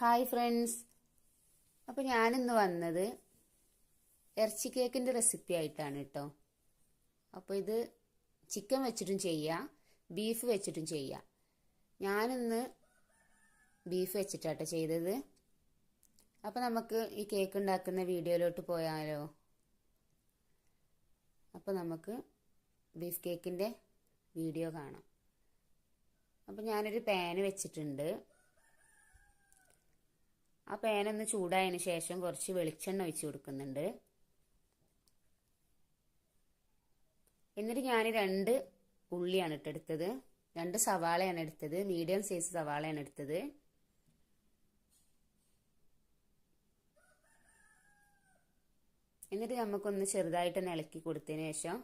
Hi friends. അപ്പോൾ ഞാനിന്ന് വന്നത് ഇറച്ചി കേക്കിന്റെ റെസിപ്പി ആയിട്ടാണ് കേട്ടോ അപ്പോൾ ഇത് ചിക്കൻ വെച്ചിട്ടും ചെയ്യാം ബീഫ് വെച്ചിട്ടും ചെയ്യാം. ഞാനിന്ന് ബീഫ് വെച്ചിട്ടാട്ടോ ചെയ്തത്. അപ്പോൾ നമുക്ക് ഈ കേക്ക് ഉണ്ടാക്കുന്ന വീഡിയോയിലോട്ട് പോയാലോ? അപ്പോൾ നമുക്ക് ബീഫ് കേക്കിന്റെ വീഡിയോ കാണാം. അപ്പോൾ ഞാനൊരു പാന് വെച്ചിട്ടുണ്ട്. ആ പാനൊന്ന് ചൂടായതിന് ശേഷം കുറച്ച് വെളിച്ചെണ്ണ ഒഴിച്ച് കൊടുക്കുന്നുണ്ട്. എന്നിട്ട് ഞാൻ രണ്ട് ഉള്ളിയാണ് ഇട്ടെടുത്തത് രണ്ട് സവാളയാണ് എടുത്തത്. മീഡിയം സൈസ് സവാളയാണ് എടുത്തത്. എന്നിട്ട് നമുക്കൊന്ന് ചെറുതായിട്ട് ഇളക്കി കൊടുത്തതിന് ശേഷം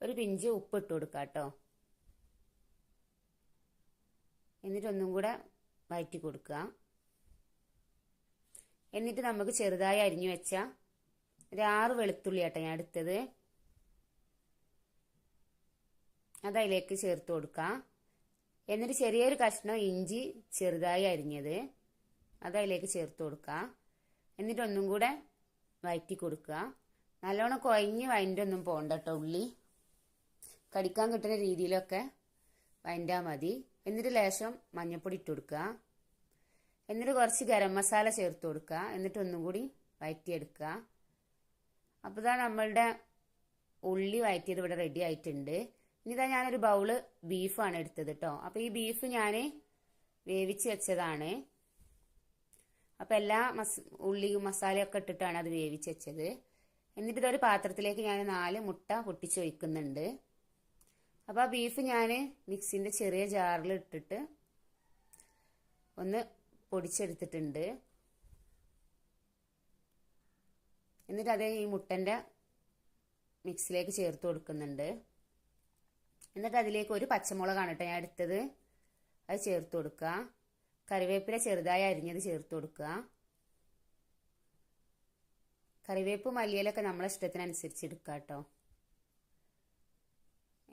ഒരു പിഞ്ച് ഉപ്പ് ഇട്ട് കൊടുക്കാം കേട്ടോ. എന്നിട്ടൊന്നും കൂടെ വഴറ്റി കൊടുക്കുക. എന്നിട്ട് നമുക്ക് ചെറുതായി അരിഞ്ഞു വെച്ച ഒരു ആറ് വെളുത്തുള്ളി ആട്ടെ ഞാൻ എടുത്തത്. അത് അതിലേക്ക് ചേർത്ത് കൊടുക്കാം. എന്നിട്ട് ചെറിയൊരു കഷ്ണം ഇഞ്ചി ചെറുതായി അരിഞ്ഞത്. അത് അതിലേക്ക് ചേർത്ത് കൊടുക്കുക എന്നിട്ട് ഒന്നും കൂടെ വഴറ്റി കൊടുക്കുക നല്ലോണം കുഴഞ്ഞ് ഒന്നും പോകണ്ട കേട്ടോ ഉള്ളി. കടിക്കാൻ കിട്ടുന്ന രീതിയിലൊക്കെ വഴണ്ടാൽ മതി. എന്നിട്ട് ലേശം മഞ്ഞൾപ്പൊടി ഇട്ട് കൊടുക്കുക എന്നിട്ട് കുറച്ച് ഗരം മസാല ചേർത്ത് കൊടുക്കുക എന്നിട്ട് ഒന്നും കൂടി വഴറ്റിയെടുക്കുക അപ്പോൾ ഇതാ നമ്മളുടെ ഉള്ളി വഴറ്റിയത് ഇവിടെ റെഡി ആയിട്ടുണ്ട്. ഇനി ഇതാ ഞാനൊരു ബൗൾ ബീഫാണ് എടുത്തത് കേട്ടോ അപ്പോൾ ഈ ബീഫ് ഞാൻ വേവിച്ച് വെച്ചതാണ്. അപ്പം എല്ലാ മസ് ഉള്ളിയും മസാലയൊക്കെ ഇട്ടിട്ടാണ് അത് വേവിച്ച് വെച്ചത്. എന്നിട്ട് ഇതൊരു പാത്രത്തിലേക്ക് ഞാൻ നാല് മുട്ട പൊട്ടിച്ച് ഒഴിക്കുന്നുണ്ട് അപ്പോൾ ആ ബീഫ് ഞാൻ മിക്സിന്റെ ചെറിയ ജാറിൽ ഇട്ടിട്ട് ഒന്ന് പൊടിച്ചെടുത്തിട്ടുണ്ട്. എന്നിട്ട് അത് ഈ മുട്ടന്റെ മിക്സിലേക്ക് ചേർത്ത് കൊടുക്കുന്നുണ്ട്. എന്നിട്ട് അതിലേക്ക് ഒരു പച്ചമുളകാണ് കേട്ടോ ഞാൻ എടുത്തത്. അത് ചേർത്ത് കൊടുക്കുക. കറിവേപ്പില ചെറുതായി അരിഞ്ഞത് ചേർത്ത് കൊടുക്കുക. കറിവേപ്പ് മല്ലിയിലൊക്കെ നമ്മളെ ഇഷ്ടത്തിനനുസരിച്ച് എടുക്കുക കേട്ടോ.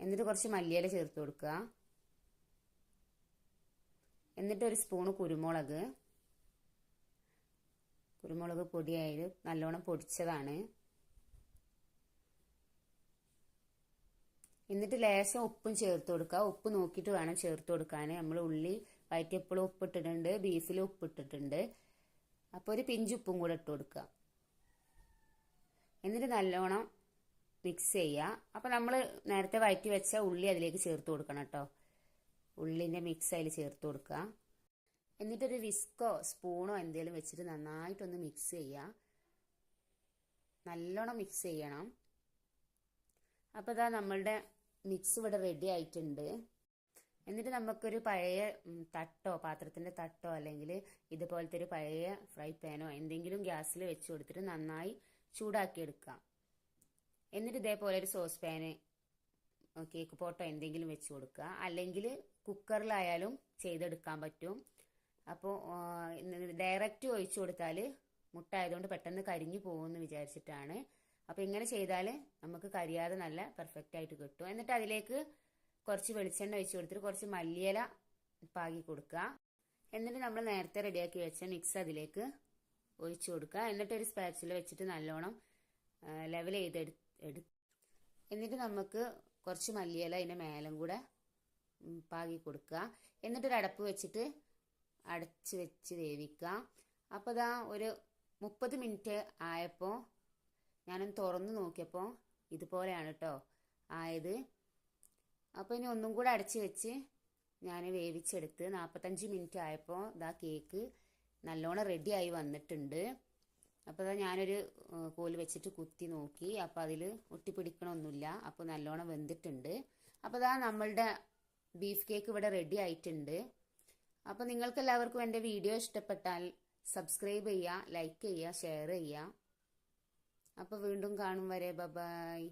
എന്നിട്ട് കുറച്ച് മല്ലിയില ചേർത്ത് കൊടുക്കുക. എന്നിട്ട് ഒരു സ്പൂണ് കുരുമുളക്. കുരുമുളക് പൊടിയായത് നല്ലോണം പൊടിച്ചതാണ്. എന്നിട്ട് ലേശം ഉപ്പും ചേർത്ത് കൊടുക്കുക. ഉപ്പ് നോക്കിയിട്ട് വേണം ചേർത്ത് കൊടുക്കാൻ. നമ്മൾ ഉള്ളി വയറ്റിയപ്പോഴും ഉപ്പ് ഇട്ടിട്ടുണ്ട് ബീഫിൽ ഉപ്പ് ഇട്ടിട്ടുണ്ട് അപ്പോൾ ഒരു പിഞ്ചുപ്പും കൂടെ ഇട്ട് കൊടുക്കുക. എന്നിട്ട് നല്ലോണം മിക്സ് ചെയ്യുക. അപ്പോൾ നമ്മൾ നേരത്തെ വയറ്റി വെച്ച ഉള്ളി അതിലേക്ക് ചേർത്ത് കൊടുക്കണം കേട്ടോ. ഉള്ളിന്റെ മിക്സ് അതിൽ ചേർത്ത് കൊടുക്കുക. എന്നിട്ടൊരു വിസ്കോ സ്പൂണോ എന്തെങ്കിലും വെച്ചിട്ട് നന്നായിട്ടൊന്ന് മിക്സ് ചെയ്യുക. നല്ലോണം മിക്സ് ചെയ്യണം. അപ്പോൾ ഇതാ നമ്മളുടെ മിക്സ് ഇവിടെ റെഡി ആയിട്ടുണ്ട്. എന്നിട്ട് നമുക്കൊരു പഴയ തട്ടോ പാത്രത്തിന്റെ തട്ടോ അല്ലെങ്കിൽ ഇതുപോലത്തെ ഒരു പഴയ ഫ്രൈ പാനോ എന്തെങ്കിലും ഗ്യാസിൽ വെച്ച് കൊടുത്തിട്ട് നന്നായി ചൂടാക്കി എടുക്കുക എന്നിട്ട് ഇതേപോലെ ഒരു സോസ് പാന് കേക്ക് പോട്ടോ എന്തെങ്കിലും വെച്ച് കൊടുക്കുക. അല്ലെങ്കിൽ കുക്കറിലായാലും ചെയ്തെടുക്കാൻ പറ്റും. അപ്പോൾ ഡയറക്റ്റ് ഒഴിച്ചു കൊടുത്താൽ മുട്ട ആയതുകൊണ്ട് പെട്ടെന്ന് കരിഞ്ഞു പോകുമെന്ന് വിചാരിച്ചിട്ടാണ്. അപ്പോൾ ഇങ്ങനെ ചെയ്താൽ നമുക്ക് കരിയാതെ നല്ല പെർഫെക്റ്റ് ആയിട്ട് കിട്ടും. എന്നിട്ട് അതിലേക്ക് കുറച്ച് വെളിച്ചെണ്ണ ഒഴിച്ചു കൊടുത്തിട്ട് കുറച്ച് മല്ലിയില പാകി കൊടുക്കുക. എന്നിട്ട് നമ്മൾ നേരത്തെ റെഡിയാക്കി വെച്ച മിക്സ് അതിലേക്ക് ഒഴിച്ചു കൊടുക്കുക. എന്നിട്ട് ഒരു സ്പാച്ചിൽ വെച്ചിട്ട് നല്ലോണം ലെവൽ ചെയ്ത് എടു എന്നിട്ട് നമുക്ക് കുറച്ച് മല്ലിയില അതിന്റെ മേലും കൂടെ പാകി കൊടുക്കുക. എന്നിട്ടൊരു അടപ്പ് വെച്ചിട്ട് അടച്ച് വെച്ച് വേവിക്കുക. അപ്പോൾ ഇതാ ഒരു മുപ്പത് മിനിറ്റ് ആയപ്പോൾ ഞാനൊന്ന് തുറന്ന് നോക്കിയപ്പോൾ ഇതുപോലെയാണ് കേട്ടോ ആയത്. അപ്പോൾ ഇനി ഒന്നും കൂടെ അടച്ച് വെച്ച് ഞാൻ വേവിച്ചെടുത്ത് നാൽപ്പത്തഞ്ച് മിനിറ്റ് ആയപ്പോൾ ഇതാ കേക്ക് നല്ലോണം റെഡിയായി വന്നിട്ടുണ്ട്. അപ്പോൾ ഞാനൊരു കോൽ വെച്ചിട്ട് കുത്തി നോക്കി. അപ്പോൾ അതിൽ ഒട്ടിപ്പിടിക്കണമൊന്നുമില്ല അപ്പോൾ നല്ലോണം വെന്തിട്ടുണ്ട്. അപ്പോൾ ഇതാ നമ്മളുടെ ബീഫ് കേക്ക് ഇവിടെ റെഡി ആയിട്ടുണ്ട്. അപ്പോൾ നിങ്ങൾക്കെല്ലാവർക്കും എന്റെ വീഡിയോ ഇഷ്ടപ്പെട്ടാൽ സബ്സ്ക്രൈബ് ചെയ്യുക ലൈക്ക് ചെയ്യുക ഷെയർ ചെയ്യുക. അപ്പോൾ വീണ്ടും കാണും വരെ. ബൈ